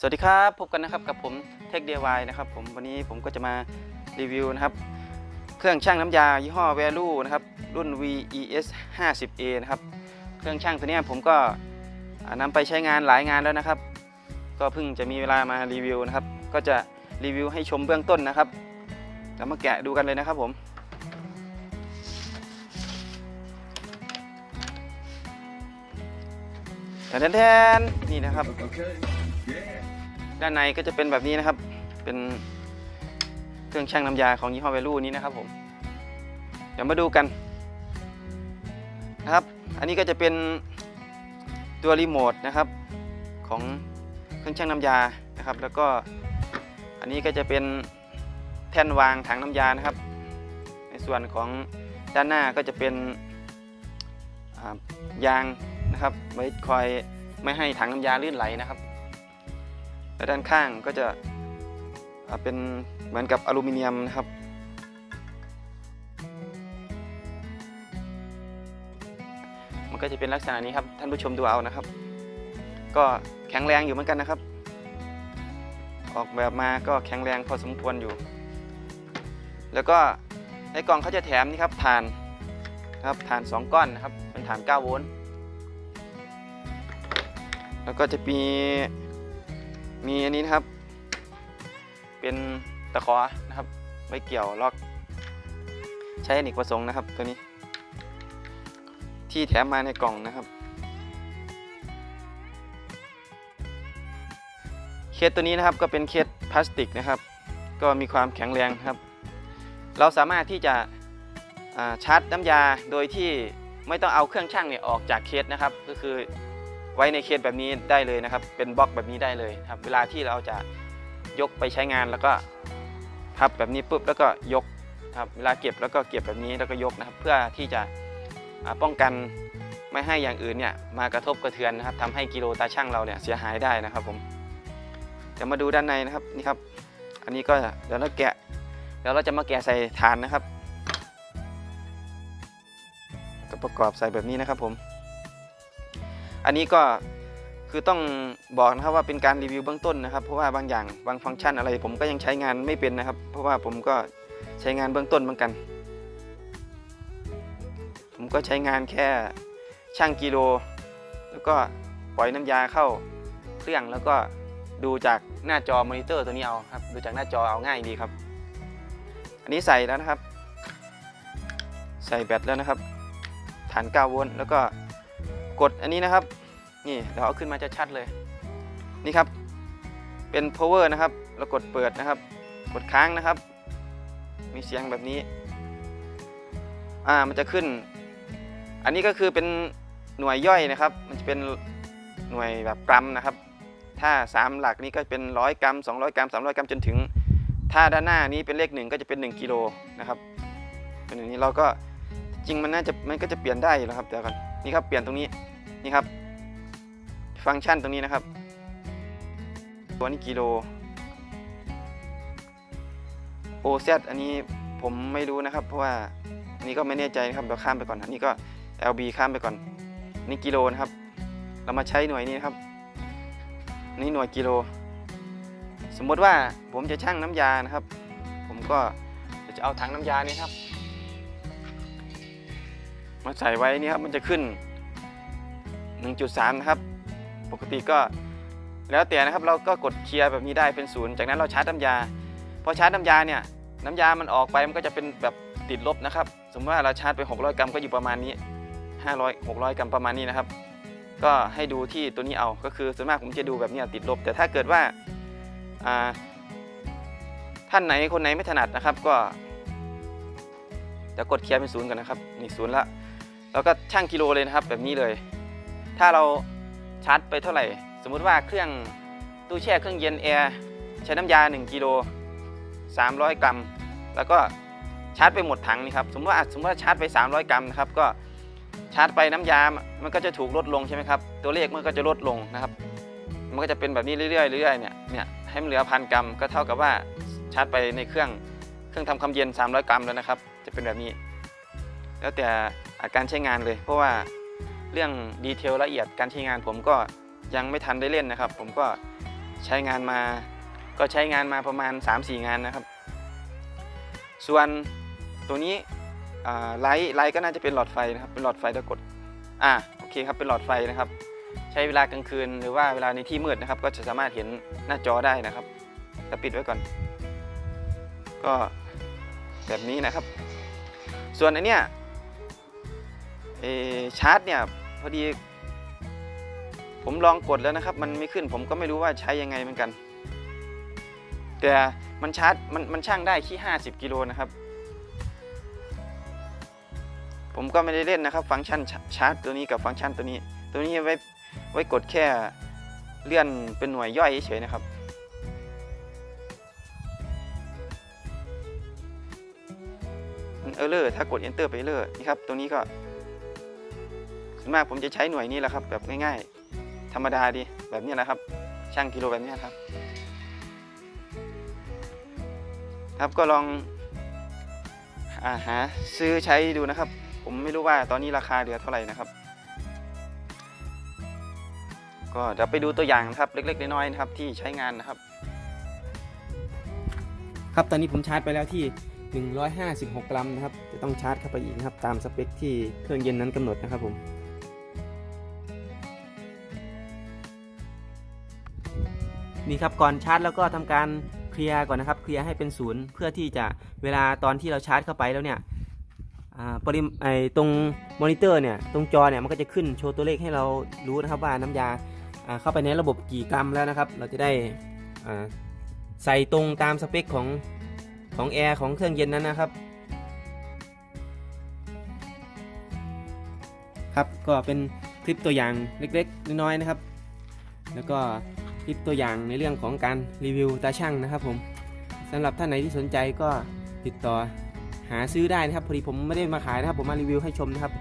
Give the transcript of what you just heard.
สวัสดีครับพบกันนะครับกับผมเทคเดียยนะครับผมวันนี้ผมก็จะมารีวิวนะครับเครื่องช่างน้ำยายี่ห้อ Value นะครับรุ่น VES 50A นะครับเครื่องช่างตัวนี้ผมก็อ่านำไปใช้งานหลายงานแล้วนะครับ ก็เพิ่งจะมีเวลามารีวิวนะครับ ก็จะรีวิวให้ชมเบื้องต้นนะครับเรามาแกะดูกันเลยนะครับผมแทนแทนนี่นะครับ Okay. ด้านในก็จะเป็นแบบนี้นะครับ เป็นเครื่องชั่งน้ำยาของยี่ห้อ Value นี้นะครับผม เดี๋ยวมาดูกันนะครับ อันนี้ก็จะเป็นตัวรีโมทนะครับของเครื่องชั่งน้ำยานะครับ แล้วก็อันนี้ก็จะเป็นแท่นวางถังน้ำยานะครับ ในส่วนของด้านหน้าก็จะเป็นยางนะครับไว้คอยไม่ให้ถังน้ำยาลื่นไหลนะครับ และด้านข้างก็จะเป็นเหมือนกับอลูมิเนียมนะครับมันก็จะเป็นลักษณะนี้ครับท่านผู้ชมดูเอานะครับ ก็แข็งแรงอยู่เหมือนกันนะครับ ออกแบบมาก็แข็งแรงพอสมควรอยู่ แล้วก็ในกล่องเขาจะแถมนี่ครับถ่านนะครับถ่าน 2 ก้อนนะครับเป็นถ่าน 9 โวลต์แล้วก็จะมี มีอันนี้นะครับ เป็นตะขอนะครับไว้เกี่ยวล็อก ใช้อเนกประสงค์นะครับตัวนี้ ที่แถมมาในกล่องนะครับ เคสตัวนี้นะครับก็เป็นเคสพลาสติกนะครับ ก็มีความแข็งแรงครับ เราสามารถที่จะชาร์จน้ำยาโดยที่ไม่ต้องเอาเครื่องช่างเนี่ยออกจากเคสนะครับ ก็คือ ไว้ในเคสแบบนี้ได้เลยนะครับ เป็นบล็อกแบบนี้ได้เลยครับ เวลาที่เราจะยกไปใช้งานแล้วก็พับแบบนี้ปุ๊บแล้วก็ยกครับเวลาเก็บแล้วก็เก็บแบบนี้แล้วก็ยกนะครับ เพื่อที่จะป้องกันไม่ให้อย่างอื่นเนี่ยมากระทบกระเทือนนะครับทำให้กิโลตาช่างเราเนี่ยเสียหายได้นะครับผมเดี๋ยวมาดูด้านในนะครับนี่ครับ อันนี้ก็เดี๋ยวเราแกะเดี๋ยวเราจะมาแกะใส่ฐานนะครับก็ประกอบใส่แบบนี้นะครับผม อันนี้ก็คือต้องบอกนะครับว่าเป็นการรีวิวเบื้องต้นนะครับ เพราะว่าบางอย่างบางฟังก์ชันอะไร ผมก็ยังใช้งานไม่เป็นนะครับ เพราะว่าผมก็ใช้งานเบื้องต้นเหมือนกัน ผมก็ใช้งานแค่ช่างกิโล แล้วก็ปล่อยน้ำยาเข้าเครื่องแล้วก็ดูจากหน้าจอมอนิเตอร์ตัวนี้เอาครับ ดูจากหน้าจอเอาง่ายดีครับ อันนี้ใส่แล้วนะครับ ใส่แบตแล้วนะครับ ฐาน9โวลต์แล้วก็ กดอันนี้นะครับ นี่เดี๋ยวเอาขึ้นมาจะชัดเลย นี่ครับ เป็น power นะครับแล้วกดเปิดนะครับ กดค้างนะครับ มีเสียงแบบนี้ อ่า มันจะขึ้น อันนี้ก็คือเป็นหน่วยย่อยนะครับ มันจะเป็นหน่วยแบบกรัมนะครับ ถ้า 3 หลักนี้ก็เป็น 100 กรัม 200 กรัม 300 กรัมจนถึง ถ้าด้านหน้านี้เป็นเลขหนึ่งก็จะเป็น 1 กิโลนะครับเป็นอย่างนี้เราก็จริงมันน่าจะมันก็จะเปลี่ยนได้อยู่แล้วครับเดี๋ยวกัน นี่ครับเปลี่ยนตรงนี้นี่ครับ ฟังก์ชันตรงนี้นะครับ ตัวนี้กิโล OZ อันนี้ผมไม่รู้นะครับ เพราะว่านนี้ก็ไม่แน่ใจนะครับเราข้ามไปก่อนอันนี้ก็ LB ข้ามไปก่อน นี่กิโลนะครับ เรามาใช้หน่วยนี้นะครับ นี่หน่วยกิโล สมมติว่าผมจะชั่งน้ำยานะครับ ผมก็จะเอาถังน้ำยานี่ครับ มาใส่ไว้นี่ครับมันจะขึ้น 1.3 นะครับ ปกติก็แล้วแต่นะครับเราก็กดเคลียร์แบบนี้ได้เป็นศูนย์จากนั้นเราชาร์จน้ำยา พอชาร์จน้ำยาเนี่ยน้ำยามันออกไปมันก็จะเป็นแบบติดลบนะครับ สมมติว่าเราชาร์จไป 600 กรัมก็อยู่ประมาณนี้ 500 600 กรัมประมาณนี้นะครับ ก็ให้ดูที่ตัวนี้เอาก็คือส่วนมากผมจะดูแบบนี้ติดลบ แต่ถ้าเกิดว่าท่านไหนคนไหนไม่ถนัดนะครับก็เดี๋ยวกดเคลียร์เป็นศูนย์ก่อนนะครับนี่ศูนย์ละ แล้วก็ช่างกิโลเลยนะครับแบบนี้เลย ถ้าเราชาร์จไปเท่าไหร่ สมมุติว่าเครื่องตู้แช่เครื่องเย็นแอร์ใช้น้ำยา 1กิโล300 กรัม แล้วก็ชาร์จไปหมดถังนี่ครับสมมติว่าสมมติว่าชาร์จไป 300 กรัมนะครับก็ชาร์จไปน้ำยา มันก็จะถูกลดลงใช่ไหมครับตัวเลขมันก็จะลดลงนะครับ มันก็จะเป็นแบบนี้เรื่อยๆเรื่อยๆเนี่ยเนี่ยให้มันเหลือพันกรัมก็เท่ากับว่าชาร์จไปในเครื่องเครื่องทำความเย็น 300 กรัมแล้วนะครับ จะเป็นแบบนี้ แล้วแต่ การใช้งานเลย เพราะว่าเรื่องดีเทลละเอียดการใช้งานผมก็ยังไม่ทันได้เล่นนะครับ ผมก็ใช้งานมาก็ใช้งานมาประมาณ 3-4 งานนะครับ ส่วนตัวนี้ไลท์ไลท์ก็น่าจะเป็นหลอดไฟนะครับ เป็นหลอดไฟตะกดอ่าโอเคครับ เป็นหลอดไฟนะครับ ใช้เวลากลางคืนหรือว่าเวลาในที่มืดนะครับ ก็จะสามารถเห็นหน้าจอได้นะครับแต่ปิดไว้ก่อน ก็แบบนี้นะครับ ส่วนอันเนี้ย ชาร์จเนี่ยพอดี ผมลองกดแล้วนะครับ มันไม่ขึ้นผมก็ไม่รู้ว่าใช้ยังไงเหมือนกัน แต่มันชาร์จมันมันช่างได้ที่ 50 กิโลนะครับ ผมก็ไม่ได้เล่นนะครับ ฟังก์ชันชาร์จตัวนี้กับฟังก์ชันตัวนี้ ตัวนี้ไว้ไว้กดแค่เลื่อนเป็นหน่วยย่อยเฉยๆนะครับมันเออเลอร์ถ้ากด enter ไปเออร์เลอร์นี่ครับ ตัวนี้ก็ ส่วนมากผมจะใช้หน่วยนี้แหละครับ แบบง่ายๆ ธรรมดาดีแบบนี้แหละครับ ช่างกิโลแบบนี้ครับ ครับก็ลองอาหาซื้อใช้ดูนะครับ ผมไม่รู้ว่าตอนนี้ราคาเหลือเท่าไหร่นะครับ ก็เดี๋ยวไปดูตัวอย่างนะครับเล็กๆน้อยๆนะครับที่ใช้งานนะครับ ครับตอนนี้ผมชาร์จไปแล้วที่156 กรัมนะครับ จะต้องชาร์จเข้าไปอีกนะครับ ตามสเปคที่เครื่องเย็นนั้นกำหนดนะครับผม นี่ครับก่อนชาร์จแล้วก็ทำการเคลียร์ก่อนนะครับเคลียร์ให้เป็นศูนย์เพื่อที่จะเวลาตอนที่เราชาร์จเข้าไปแล้วเนี่ยอ่าปริมไอตรงมอนิเตอร์เนี่ยตรงจอเนี่ยมันก็จะขึ้นโชว์ตัวเลขให้เรารู้นะครับว่าน้ำยาอ่าเข้าไปในระบบกี่กรัมแล้วนะครับ เราจะได้อ่าใส่ตรงตามสเปคของของแอร์ของเครื่องเย็นนั้นนะครับครับก็เป็นคลิปตัวอย่างเล็กๆน้อยๆนะครับ แล้วก็ ลิปตัวอย่างในเรื่องของการรีวิวตาช่างนะครับผมสำหรับท่านไหนที่สนใจก็ติดต่อหาซื้อได้นะครับพอดีผมไม่ได้มาขายนะครับผมมารีวิวให้ชมนะครับ